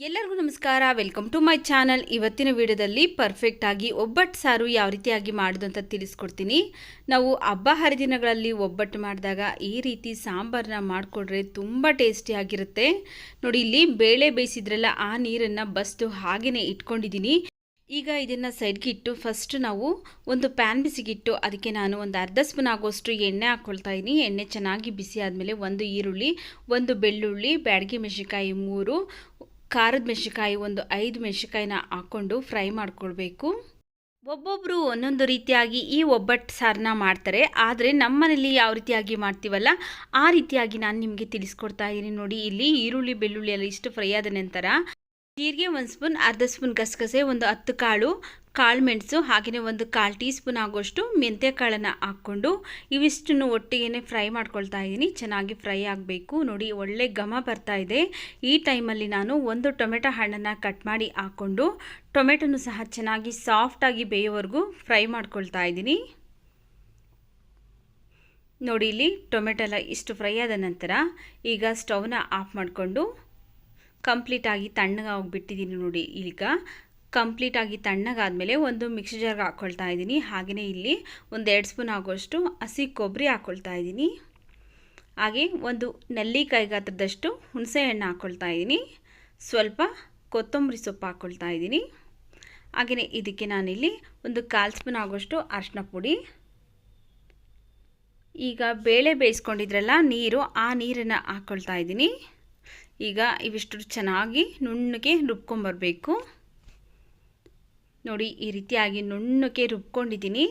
ಎಲ್ಲರಿಗೂ ನಮಸ್ಕಾರ. Welcome to my channel ಇವತ್ತಿನ ವಿಡಿಯೋದಲ್ಲಿ ಪರ್ಫೆಕ್ಟಾಗಿ ಒಬ್ಬಟ್ಟು ಸಾರು ಯಾವ ರೀತಿಯಾಗಿ ಮಾಡೋದು ಅಂತ ತಿಳಿಸ್ಕೊಡ್ತೀನಿ. ನಾವು ಹಬ್ಬ ಹರಿದಿನಗಳಲ್ಲಿ ಒಬ್ಬಟ್ಟು ಮಾಡಿದಾಗ ಈ ರೀತಿ ಸಾಂಬಾರನ್ನ ಮಾಡಿಕೊಡ್ರೆ ತುಂಬ ಟೇಸ್ಟಿಯಾಗಿರುತ್ತೆ ನೋಡಿ, ಇಲ್ಲಿ ಬೇಳೆ ಬೇಯಿಸಿದ್ರಲ್ಲ, ಆ ನೀರನ್ನು ಬಸ್ತು ಹಾಗೆಯೇ ಇಟ್ಕೊಂಡಿದ್ದೀನಿ. ಈಗ ಇದನ್ನು ಸೈಡ್ಗೆ ಇಟ್ಟು ಫಸ್ಟ್ ನಾವು ಒಂದು ಪ್ಯಾನ್ ಬಿಸಿಗಿಟ್ಟು, ಅದಕ್ಕೆ ನಾನು ಒಂದು ಅರ್ಧ ಸ್ಪೂನ್ ಆಗೋಷ್ಟು ಎಣ್ಣೆ ಹಾಕ್ಕೊಳ್ತಾ ಇದ್ದೀನಿ ಎಣ್ಣೆ ಚೆನ್ನಾಗಿ ಬಿಸಿ ಆದಮೇಲೆ ಒಂದು ಈರುಳ್ಳಿ, ಒಂದು ಬೆಳ್ಳುಳ್ಳಿ, ಬ್ಯಾಡಗಿ ಮೆಣಸಿನ್ಕಾಯಿ ಮೂರು ಖಾರದ ಮೆಣಸಿನ್ಕಾಯಿ ಒಂದು ಐದು ಮೆಣಸಿನ್ಕಾಯಿನ ಹಾಕ್ಕೊಂಡು ಫ್ರೈ ಮಾಡ್ಕೊಳ್ಬೇಕು. ಒಬ್ಬೊಬ್ಬರು ಒಂದೊಂದು ರೀತಿಯಾಗಿ ಈ ಒಬ್ಬಟ್ಟು ಸಾರನ್ನ ಮಾಡ್ತಾರೆ. ಆದರೆ ನಮ್ಮನೇಲಿ ಯಾವ ರೀತಿಯಾಗಿ ಮಾಡ್ತೀವಲ್ಲ, ಆ ರೀತಿಯಾಗಿ ನಾನು ನಿಮಗೆ ತಿಳಿಸ್ಕೊಡ್ತಾ ಇದ್ದೀನಿ ನೋಡಿ. ಇಲ್ಲಿ ಈರುಳ್ಳಿ, ಬೆಳ್ಳುಳ್ಳಿ ಎಲ್ಲ ಇಷ್ಟು ಫ್ರೈ ಆದ ನಂತರ ಜೀರಿಗೆ ಒಂದು ಸ್ಪೂನ್, ಅರ್ಧ ಸ್ಪೂನ್ ಗಸಗಸೆ, ಒಂದು ಹತ್ತು ಕಾಳು ಕಾಳು ಮೆಣಸು ಹಾಗೆಯೇ ಒಂದು ಕಾಲು ಟೀ ಸ್ಪೂನ್ ಆಗೋಷ್ಟು ಮೆಂತ್ಯ ಕಾಳನ್ನು ಹಾಕ್ಕೊಂಡು ಇವಿಷ್ಟನ್ನು ಒಟ್ಟಿಗೆ ಫ್ರೈ ಮಾಡ್ಕೊಳ್ತಾ ಇದ್ದೀನಿ ಚೆನ್ನಾಗಿ ಫ್ರೈ ಆಗಬೇಕು. ನೋಡಿ, ಒಳ್ಳೆ ಘಮ ಬರ್ತಾ ಇದೆ. ಈ ಟೈಮಲ್ಲಿ ನಾನು ಒಂದು ಟೊಮೆಟೊ ಹಣ್ಣನ್ನು ಕಟ್ ಮಾಡಿ ಹಾಕ್ಕೊಂಡು ಟೊಮೆಟೊನು ಸಹ ಚೆನ್ನಾಗಿ ಸಾಫ್ಟಾಗಿ ಬೇಯೋವರೆಗೂ ಫ್ರೈ ಮಾಡ್ಕೊಳ್ತಾ ಇದ್ದೀನಿ ನೋಡಿ, ಇಲ್ಲಿ ಟೊಮೆಟೊ ಎಲ್ಲ ಇಷ್ಟು ಫ್ರೈ ಆದ ನಂತರ ಈಗ ಸ್ಟವ್ನ ಆಫ್ ಮಾಡಿಕೊಂಡು ಕಂಪ್ಲೀಟಾಗಿ ತಣ್ಣಗೆ ಬಿಟ್ಟಿದ್ದೀನಿ ನೋಡಿ ಈಗ. ಕಂಪ್ಲೀಟಾಗಿ ತಣ್ಣಗಾದಮೇಲೆ ಒಂದು ಮಿಕ್ಸಿ ಜಾರ್ಗೆ ಹಾಕ್ಕೊಳ್ತಾ ಇದ್ದೀನಿ. ಹಾಗೆಯೇ ಇಲ್ಲಿ ಒಂದು ಎರಡು ಸ್ಪೂನ್ ಆಗೋಷ್ಟು ಹಸಿ ಕೊಬ್ಬರಿ ಹಾಕ್ಕೊಳ್ತಾ ಇದ್ದೀನಿ. ಹಾಗೆ ಒಂದು ನೆಲ್ಲಿಕಾಯಿ ಗಾತ್ರದಷ್ಟು ಹುಣಸೆ ಹಣ್ಣು ಹಾಕ್ಕೊಳ್ತಾ ಇದ್ದೀನಿ. ಸ್ವಲ್ಪ ಕೊತ್ತಂಬರಿ ಸೊಪ್ಪು ಹಾಕ್ಕೊಳ್ತಾ ಇದ್ದೀನಿ. ಹಾಗೆಯೇ ಇದಕ್ಕೆ ನಾನಿಲ್ಲಿ ಒಂದು ಕಾಲು ಸ್ಪೂನ್ ಆಗೋಷ್ಟು ಅರಿಶಿನ ಪುಡಿ. ಈಗ ಬೇಳೆ ಬೇಯಿಸ್ಕೊಂಡಿದ್ರಲ್ಲ ನೀರು, ಆ ನೀರನ್ನು ಹಾಕ್ಕೊಳ್ತಾ ಇದ್ದೀನಿ. ಈಗ ಇವಿಷ್ಟು ಚೆನ್ನಾಗಿ ನುಣ್ಣಗೆ ರುಬ್ಕೊಂಬರ್ಬೇಕು. ನೋಡಿ, ಈ ರೀತಿಯಾಗಿ ನುಣ್ಣಗೆ ರುಬ್ಕೊಂಡಿದ್ದೀನಿ.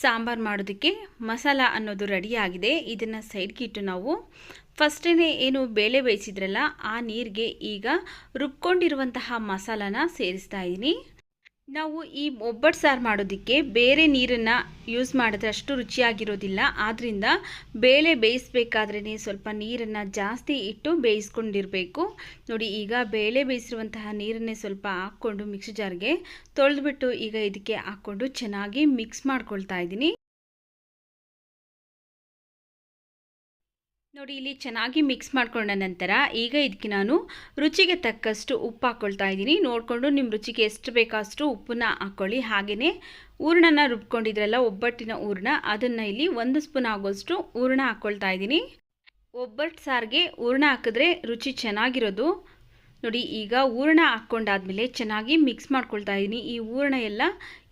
ಸಾಂಬಾರು ಮಾಡೋದಕ್ಕೆ ಮಸಾಲ ಅನ್ನೋದು ರೆಡಿಯಾಗಿದೆ. ಇದನ್ನು ಸೈಡ್ಗೆ ಇಟ್ಟು ನಾವು ಫಸ್ಟೇ ಏನು ಬೇಳೆ ಬೇಯಿಸಿದ್ರಲ್ಲ, ಆ ನೀರಿಗೆ ಈಗ ರುಬ್ಕೊಂಡಿರುವಂತಹ ಮಸಾಲಾನ ಸೇರಿಸ್ತಾ ಇದ್ದೀನಿ. ನಾವು ಈ ಒಬ್ಬಟ್ಟು ಸಾರು ಮಾಡೋದಕ್ಕೆ ಬೇರೆ ನೀರನ್ನು ಯೂಸ್ ಮಾಡಿದ್ರೆ ಅಷ್ಟು ರುಚಿಯಾಗಿರೋದಿಲ್ಲ. ಆದ್ದರಿಂದ ಬೇಳೆ ಬೇಯಿಸ್ಬೇಕಾದ್ರೇ ಸ್ವಲ್ಪ ನೀರನ್ನು ಜಾಸ್ತಿ ಇಟ್ಟು ಬೇಯಿಸ್ಕೊಂಡಿರಬೇಕು. ನೋಡಿ, ಈಗ ಬೇಳೆ ಬೇಯಿಸಿರುವಂತಹ ನೀರನ್ನೇ ಸ್ವಲ್ಪ ಹಾಕ್ಕೊಂಡು ಮಿಕ್ಸಿ ಜಾರ್ಗೆ ತೊಳೆದ್ಬಿಟ್ಟು ಈಗ ಇದಕ್ಕೆ ಹಾಕ್ಕೊಂಡು ಚೆನ್ನಾಗಿ ಮಿಕ್ಸ್ ಮಾಡ್ಕೊಳ್ತಾ ಇದ್ದೀನಿ. ನೋಡಿ, ಇಲ್ಲಿ ಚೆನ್ನಾಗಿ ಮಿಕ್ಸ್ ಮಾಡ್ಕೊಂಡ ನಂತರ ಈಗ ಇದಕ್ಕೆ ನಾನು ರುಚಿಗೆ ತಕ್ಕಷ್ಟು ಉಪ್ಪು ಹಾಕ್ಕೊಳ್ತಾ ಇದ್ದೀನಿ. ನೋಡಿಕೊಂಡು ನಿಮ್ಮ ರುಚಿಗೆ ಎಷ್ಟು ಬೇಕಷ್ಟು ಉಪ್ಪನ್ನ ಹಾಕ್ಕೊಳ್ಳಿ ಹಾಗೆಯೇ ಹೂರ್ಣನ ರುಬ್ಕೊಂಡಿದ್ರಲ್ಲ, ಒಬ್ಬಟ್ಟಿನ ಹೂರ್ಣ ಅದನ್ನು ಇಲ್ಲಿ ಒಂದು ಸ್ಪೂನ್ ಆಗೋಷ್ಟು ಹೂರ್ಣ ಹಾಕ್ಕೊಳ್ತಾ ಇದ್ದೀನಿ. ಒಬ್ಬಟ್ಟು ಸಾರಿಗೆ ಹೂರ್ಣ ಹಾಕಿದ್ರೆ ರುಚಿ ಚೆನ್ನಾಗಿರೋದು. ನೋಡಿ, ಈಗ ಹೂರಣ ಹಾಕ್ಕೊಂಡಾದ್ಮೇಲೆ ಚೆನ್ನಾಗಿ ಮಿಕ್ಸ್ ಮಾಡ್ಕೊಳ್ತಾ ಇದ್ದೀನಿ ಈ ಹೂರಣ ಎಲ್ಲ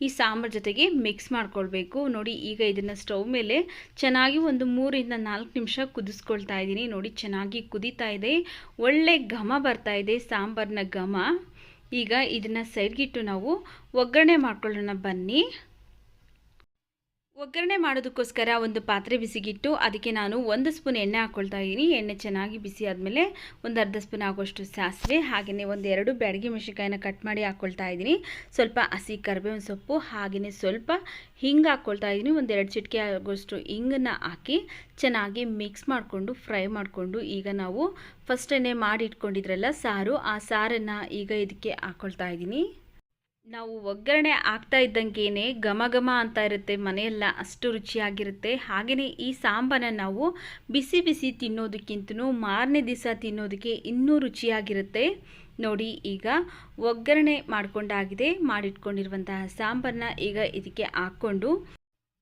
ಈ ಸಾಂಬಾರು ಜೊತೆಗೆ ಮಿಕ್ಸ್ ಮಾಡ್ಕೊಳ್ಬೇಕು. ನೋಡಿ, ಈಗ ಇದನ್ನು ಸ್ಟವ್ ಮೇಲೆ ಚೆನ್ನಾಗಿ ಒಂದು ಮೂರಿಂದ ನಾಲ್ಕು ನಿಮಿಷ ಕುದಿಸ್ಕೊಳ್ತಾ ಇದ್ದೀನಿ ನೋಡಿ, ಚೆನ್ನಾಗಿ ಕುದೀತಾ ಇದೆ. ಒಳ್ಳೆ ಘಮ ಬರ್ತಾ ಇದೆ ಸಾಂಬಾರಿನ ಘಮ. ಈಗ ಇದನ್ನು ಸೈಡ್ಗಿಟ್ಟು ನಾವು ಒಗ್ಗರಣೆ ಮಾಡ್ಕೊಳ್ಳೋಣ. ಬನ್ನಿ. ಒಗ್ಗರಣೆ ಮಾಡೋದಕ್ಕೋಸ್ಕರ ಒಂದು ಪಾತ್ರೆ ಬಿಸಿಗಿಟ್ಟು, ಅದಕ್ಕೆ ನಾನು ಒಂದು ಸ್ಪೂನ್ ಎಣ್ಣೆ ಹಾಕ್ಕೊಳ್ತಾ ಇದ್ದೀನಿ ಎಣ್ಣೆ ಚೆನ್ನಾಗಿ ಬಿಸಿ ಆದಮೇಲೆ ಒಂದು ಅರ್ಧ ಸ್ಪೂನ್ ಆಗೋಷ್ಟು ಸಾಸಿವೆ, ಹಾಗೆಯೇ ಒಂದು ಎರಡು ಬ್ಯಾಡಗಿ ಮೆಣಸಿನ್ಕಾಯಿನ ಕಟ್ ಮಾಡಿ ಹಾಕ್ಕೊಳ್ತಾ ಇದ್ದೀನಿ ಸ್ವಲ್ಪ ಹಸಿ ಕರಿಬೇವಿನ ಸೊಪ್ಪು, ಹಾಗೆಯೇ ಸ್ವಲ್ಪ ಹಿಂಗೆ ಹಾಕ್ಕೊಳ್ತಾ ಇದ್ದೀನಿ ಒಂದು ಎರಡು ಚಿಟಿಕೆ ಆಗೋಷ್ಟು ಹಿಂಗನ್ನು ಹಾಕಿ ಚೆನ್ನಾಗಿ ಮಿಕ್ಸ್ ಮಾಡಿಕೊಂಡು ಫ್ರೈ ಮಾಡಿಕೊಂಡು, ಈಗ ನಾವು ಫಸ್ಟನ್ನೇ ಮಾಡಿ ಇಟ್ಕೊಂಡಿದ್ರಲ್ಲ ಸಾರು, ಆ ಸಾರನ್ನು ಈಗ ಇದಕ್ಕೆ ಹಾಕ್ಕೊಳ್ತಾ ಇದ್ದೀನಿ ನಾವು ಒಗ್ಗರಣೆ ಆಗ್ತಾ ಇದ್ದಂಗೇನೆ ಘಮ ಘಮ ಅಂತ ಇರುತ್ತೆ, ಮನೆಯೆಲ್ಲ ಅಷ್ಟು ರುಚಿಯಾಗಿರುತ್ತೆ. ಹಾಗೆಯೇ ಈ ಸಾಂಬಾರನ್ನ ನಾವು ಬಿಸಿ ಬಿಸಿ ತಿನ್ನೋದಕ್ಕಿಂತನೂ ಮಾರನೇ ದಿವಸ ತಿನ್ನೋದಕ್ಕೆ ಇನ್ನೂ ರುಚಿಯಾಗಿರುತ್ತೆ. ನೋಡಿ, ಈಗ ಒಗ್ಗರಣೆ ಮಾಡಿಕೊಂಡಾಗಿದೆ, ಮಾಡಿಟ್ಕೊಂಡಿರುವಂತಹ ಸಾಂಬಾರನ್ನ ಈಗ ಇದಕ್ಕೆ ಹಾಕ್ಕೊಂಡು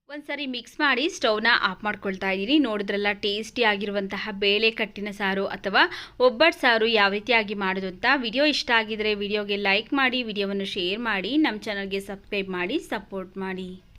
ಒಂದ್ಸರಿ ಮಿಕ್ಸ್ ಮಾಡಿ ಸ್ಟೌವ್ನ ಆಫ್ ಮಾಡ್ಕೊಳ್ತಾ ಇದ್ದೀನಿ ನೋಡಿದ್ರಲ್ಲ ಟೇಸ್ಟಿ ಆಗಿರುವಂತಹ ಬೇಳೆ ಕಟ್ಟಿನ ಸಾರು ಅಥವಾ ಒಬ್ಬಟ್ಟು ಸಾರು ಯಾವ ರೀತಿಯಾಗಿ ಮಾಡೋದು ಅಂತ ವಿಡಿಯೋ ಇಷ್ಟ ಆಗಿದ್ರೆ ವಿಡಿಯೋಗೆ ಲೈಕ್ ಮಾಡಿ ವಿಡಿಯೋವನ್ನು ಶೇರ್ ಮಾಡಿ ನಮ್ಮ ಚಾನಲ್ಗೆ ಸಬ್ಸ್ಕ್ರೈಬ್ ಮಾಡಿ ಸಪೋರ್ಟ್ ಮಾಡಿ.